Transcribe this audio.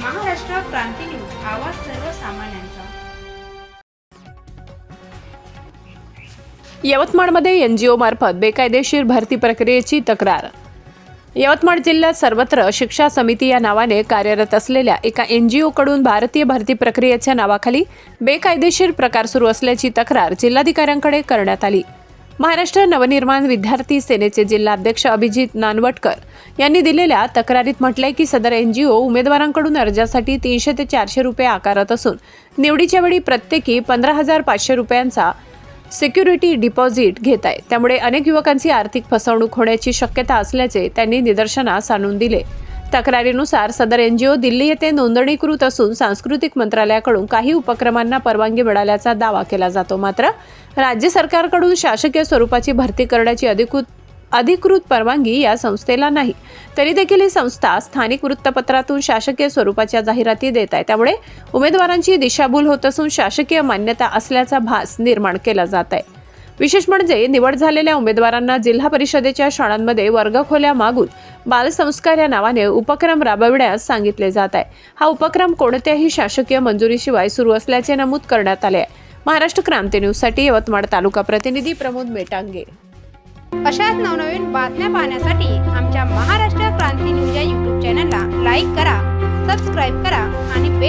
क्रांती news आवाज सर्वसामान्यांचा. यवतमाळमध्ये एन जी ओमार्फत बेकायदेशीर भरती प्रक्रियेची तक्रार. यवतमाळ जिल्ह्यात सर्वत्र शिक्षा समिती या नावाने कार्यरत असलेल्या एका एन जी ओकडून भारतीय भरती प्रक्रियेच्या नावाखाली बेकायदेशीर प्रकार सुरू असल्याची तक्रार जिल्हाधिकाऱ्यांकडे करण्यात आली. महाराष्ट्र नवनिर्माण विद्यार्थी सेनेचे जिल्हाध्यक्ष अभिजित नानवटकर यांनी दिलेल्या तक्रारीत म्हटलंय की सदर एनजीओ उमेदवारांकडून अर्जासाठी तीनशे ते चारशे रुपये आकारत असून निवडीच्या वेळी प्रत्येकी पंधरा हजार पाचशे रुपयांचा सिक्युरिटी डिपॉझिट घेत आहे. त्यामुळे अनेक युवकांची आर्थिक फसवणूक होण्याची शक्यता असल्याचे त्यांनी निदर्शनास आणून दिले. तक्रारीनुसार सदर एनजीओ दिल्ली येथे नोंदणीकृत असून सांस्कृतिक मंत्रालयाकडून काही उपक्रमांना परवानगी मिळाल्याचा दावा केला जातो. मात्र राज्य सरकारकडून शासकीय स्वरूपाची भरती करण्याची अधिकृत अधिकृत परवानगी या संस्थेला नाही. तरी देखील ही संस्था स्थानिक वृत्तपत्रातून शासकीय स्वरूपाच्या जाहिराती देत आहे. त्यामुळे उमेदवारांची दिशाभूल होत असून शासकीय मान्यता असल्याचा भास निर्माण केला जात आहे. विशेष म्हणजे निवड झालेल्या उमेदवारांना जिल्हा परिषदेच्या शाळांमध्ये वर्गखोल्या मागून बालसंस्कार या नावाने उपक्रम राबविण्यास सांगितले जात आहे. हा उपक्रम कोणत्याही शासकीय मंजुरीशिवाय सुरू असल्याचे नमूद करण्यात आले आहे. महाराष्ट्र क्रांती न्यूजसाठी यवतमाळ तालुका प्रतिनिधी प्रमोद मेटांगे. अशाच नवनवीन बातम्या पाहण्यासाठी आमच्या महाराष्ट्र क्रांती न्यूज या यूट्यूब चॅनलला लाईक करा सबस्क्राईब करा आणि बेल